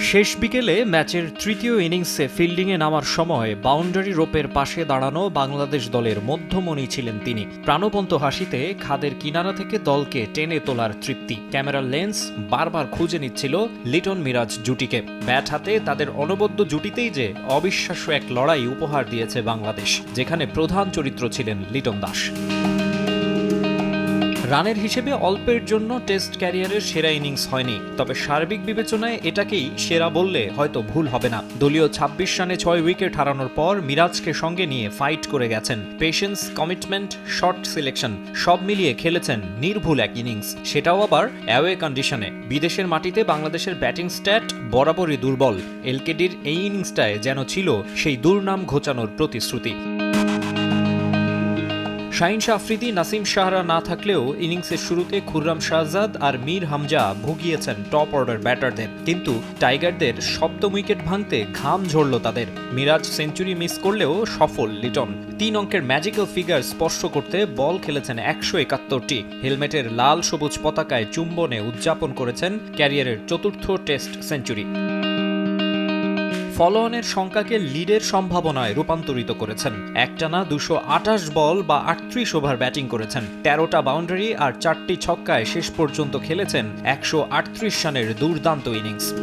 শেষ বিকেলে ম্যাচের তৃতীয় ইনিংসে ফিল্ডিংয়ে নামার সময় বাউন্ডারি রোপের পাশে দাঁড়ানো বাংলাদেশ দলের মধ্যমণি ছিলেন তিনি। প্রাণবন্ত হাসিতে খাদের কিনারা থেকে দলকে টেনে তোলার তৃপ্তি। ক্যামেরার লেন্স বারবার খুঁজে নিচ্ছিল লিটন মিরাজ জুটিকে। ব্যাট হাতে তাদের অনবদ্য জুটিতেই যে অবিশ্বাস্য এক লড়াই উপহার দিয়েছে বাংলাদেশ, যেখানে প্রধান চরিত্র ছিলেন লিটন দাস। রানের হিসেবে অল্পের জন্য টেস্ট ক্যারিয়ারের সেরা ইনিংস হয়নি। তবে সার্বিক বিবেচনায় এটাকেই সেরা বললে হয়তো ভুল হবে না। দলীয় ২৬ রানে ছয় উইকেট হারানোর পর মিরাজকে সঙ্গে নিয়ে ফাইট করে গেছেন। পেশেন্স, কমিটমেন্ট শর্ট সিলেকশন সব মিলিয়ে খেলেছেন নির্ভুল এক ইনিংস। সেটাও আবার অ্যাওয়ে কন্ডিশনে। বিদেশের মাটিতে বাংলাদেশের ব্যাটিং স্ট্যাট বরাবরই দুর্বল। এলকেডির এই ইনিংসটায় যেন ছিল সেই দুর্নাম ঘোচানোর প্রতিশ্রুতি। শাহিন শাহ আফ্রিদি, নাসিম শাহরা না থাকলেও ইনিংসের শুরুতে খুররাম শাহজাদ আর মীর হামজা ভুগিয়েছেন টপ অর্ডার ব্যাটারদের। কিন্তু টাইগারদের সপ্তম উইকেট ভাঙতে ঘাম ঝরল তাদের। মিরাজ সেঞ্চুরি মিস করলেও সফল লিটন। তিন অঙ্কের ম্যাজিক্যাল ফিগার স্পর্শ করতে বল খেলেছেন একশো একাত্তরটি। হেলমেটের লাল সবুজ পতাকায় চুম্বনে উদযাপন করেছেন ক্যারিয়ারের চতুর্থ টেস্ট সেঞ্চুরি। ফলোঅনের সংখ্যাকে লিডের সম্ভাবনায় রূপান্তরিত করেছেন। একটানা দুশো আটাশ বল বা আটত্রিশ ওভার ব্যাটিং করেছেন। তেরোটা বাউন্ডারি আর চারটি ছক্কায় শেষ পর্যন্ত খেলেছেন একশো আটত্রিশ রানের দুর্দান্ত ইনিংস।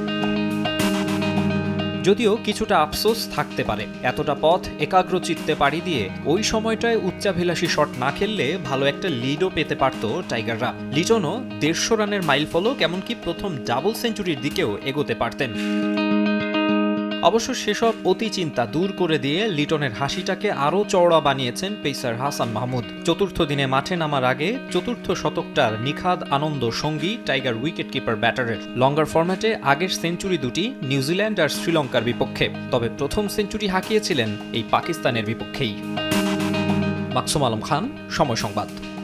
যদিও কিছুটা আফসোস থাকতে পারে। এতটা পথ একাগ্র চিত্তে পাড়ি দিয়ে ওই সময়টায় উচ্চাভিলাষী শট না খেললে ভালো একটা লিডও পেতে পারত টাইগাররা। লিটনও দেড়শো রানের মাইল ফলক এমনকি প্রথম ডাবল সেঞ্চুরির দিকেও এগোতে পারতেন। অবশ্য সেসব অতি চিন্তা দূর করে দিয়ে লিটনের হাসিটাকে আরও চওড়া বানিয়েছেন পেসার হাসান মাহমুদ। চতুর্থ দিনে মাঠে নামার আগে চতুর্থ শতকটার নিখাদ আনন্দ সঙ্গী টাইগার উইকেট কিপার ব্যাটারের। লঙ্গার ফরম্যাটে আগের সেঞ্চুরি দুটি নিউজিল্যান্ড আর শ্রীলঙ্কার বিপক্ষে, তবে প্রথম সেঞ্চুরি হাঁকিয়েছিলেন এই পাকিস্তানের বিপক্ষেই। মাকসুম আলম খান, সময় সংবাদ।